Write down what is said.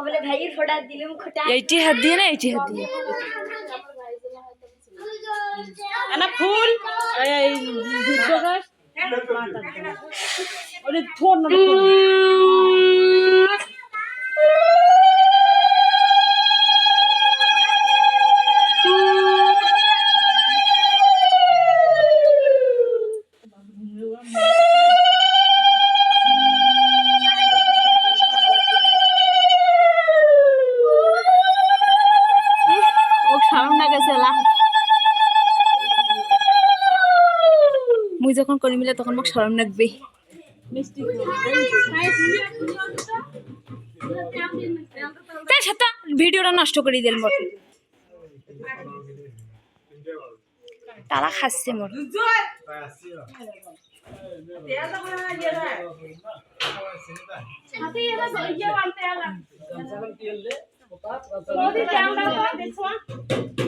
কবলে ভাইয়ের ফোটা দিলুম খোটা। এইটি হাত দিয়ে না এইটি হাত দিয়ে? না ফুল। এই দুর্গা গাছ ওরে ফোন না। না গেছে, লা। মুই যখন করি মিলে তখন মোক সরম লাগবে। তাই সাথে ভিডিওটা নষ্ট করে দিল মোর। তারা খাচ্ছে 我啲奖包都系找。